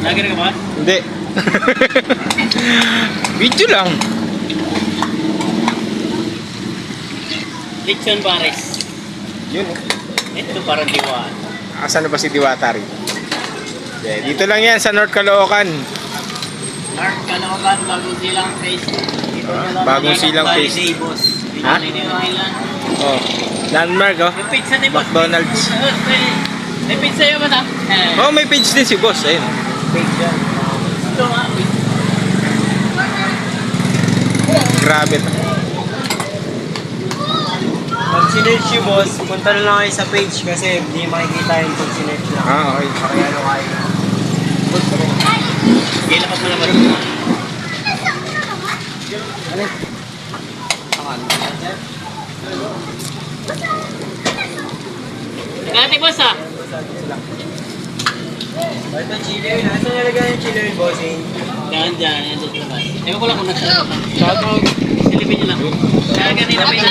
Lagi ka ba? Hindi. Video lang. Lechon Pares. Yun. oh. Ito parang diwa. Asan na ba si Diwata rin? Yeah, dito lang yan sa North Caloocan. Mark, Caloocan, bagong silang face. Dito Ah, na lang bagong silang tayo face. ni boss. Ha? Oh. Landmark oh. Yung pizza ni boss. McDonald's. May- May pizza yun ba? Eh, Oh, may page din si boss. Ayun. Pizza. Ito nga. Grabe to. Pag sinerch yung boss, punta na lang kayo sa page kasi hindi makikita yung pag sinerch lang. Ah, okay. Kaya ano kayo. Kailan mo naman. Nagkati boss ah. Ito chiller, nasa nalagay yung chiller bossing? Diyan, diyan. Yan sa labas. Ewan ko lang kung nasa. Silipin niyo lang. Kaya kanina may